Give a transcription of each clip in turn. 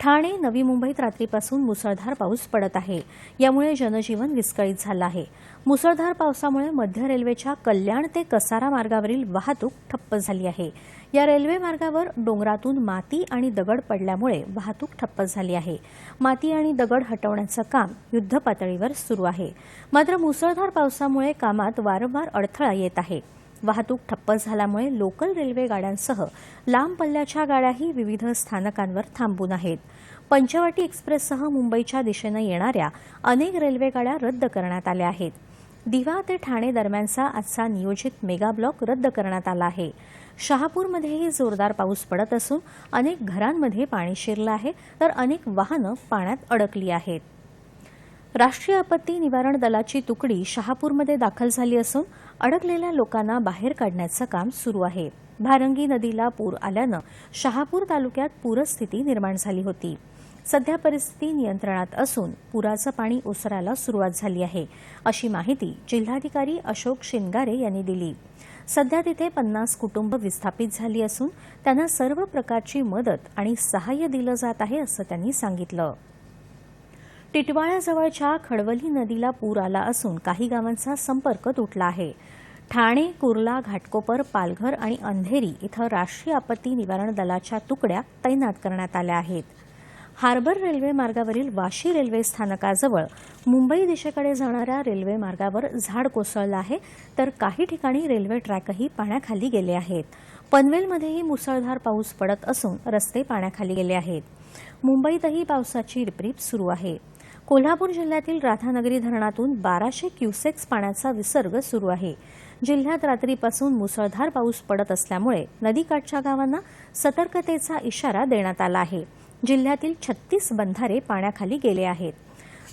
ठाणे नवी मुंबईत रात्रीपासून मुसळधार पाऊस पडत आहे. यामुळे जनजीवन विस्कळीत झालं आहे. मुसळधार पावसामुळे मध्य रेल्वेच्या कल्याण ते कसारा मार्गावरील वाहतूक ठप्प झाली आहे. या रेल्वे मार्गावर डोंगरातून माती आणि दगड पडल्यामुळे वाहतूक ठप्प झाली आहे. माती आणि दगड हटवण्याचं काम युद्धपातळीवर सुरू आहे. मात्र मुसळधार पावसामुळे कामात वारंवार अडथळा येत आहे. वाहतूक ठप्प झाल्यामुळे लोकल रेल्वे गाड्यांसह लांब पल्ल्याच्या गाड्याही विविध स्थानकांवर थांबून आहेत. पंचवटी एक्सप्रेससह मुंबईच्या दिशेनं येणाऱ्या अनेक रेल्वे गाड्या रद्द करण्यात आल्या आहेत. दिवा ते ठाणे दरम्यानचा आजचा नियोजित मेगा ब्लॉक रद्द करण्यात आला आहे. शहापूरमध्येही जोरदार पाऊस पडत असून अनेक घरांमध्ये पाणी शिरलं आहे तर अनेक वाहनं पाण्यात अडकली आहेत. राष्ट्रीय आपत्ती निवारण दलाची तुकडी शहापूरमध्ये दाखल झाली असून अडकलेल्या लोकांना बाहेर काढण्याचं काम सुरू आहे. भारंगी नदीला पूर आल्यानं शहापूर तालुक्यात पूरस्थिती निर्माण झाली होती. सध्या परिस्थिती नियंत्रणात असून पुराचं पाणी ओसरायला सुरुवात झाली आहे अशी माहिती जिल्हाधिकारी अशोक शिनगारे यांनी दिली. सध्या तिथे पन्नास कुटुंब विस्थापित झाली असून त्यांना सर्व प्रकारची मदत आणि सहाय्य दिलं जात आहे असं त्यांनी सांगितलं. टिटवाळ्याजवळच्या खडवली नदीला पूर आला असून काही गावांचा संपर्क तुटला आहे. ठाणे कुर्ला घाटकोपर पालघर आणि अंधेरी इथं राष्ट्रीय आपत्ती निवारण दलाच्या तुकड्या तैनात करण्यात आल्या आहेत. हार्बर रेल्वे मार्गावरील वाशी रेल्वे स्थानकाजवळ मुंबई दिशेकडे जाणाऱ्या रेल्वे मार्गावर झाड कोसळलं आहे तर काही ठिकाणी रेल्वे ट्रॅकही पाण्याखाली गेले आहेत. पनवेलमध्येही मुसळधार पाऊस पडत असून रस्ते पाण्याखाली गेले आहेत. मुंबईतही पावसाची रिपरिप सुरू आहे. कोल्हापूर जिल्ह्यातील राधानगरी धरणातून बाराशे क्युसेक्स पाण्याचा विसर्ग सुरू आहे. जिल्ह्यात रात्रीपासून मुसळधार पाऊस पडत असल्यामुळे नदीकाठच्या गावांना सतर्कतेचा इशारा देण्यात आला आहे. जिल्ह्यातील छत्तीस बंधारे पाण्याखाली गेले आहेत.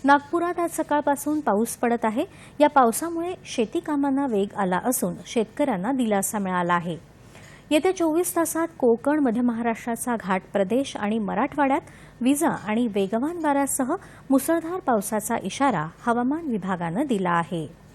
नागपुरात आज सकाळपासून पाऊस पडत आहे. या पावसामुळे शेती कामांना वेग आला असून शेतकऱ्यांना दिलासा मिळाला आहे. येत्या चोवीस तासात कोकण मध्य महाराष्ट्राचा घाट प्रदेश आणि मराठवाड्यात विजा आणि वेगवान वाऱ्यासह मुसळधार पावसाचा इशारा हवामान विभागानं दिला आहे.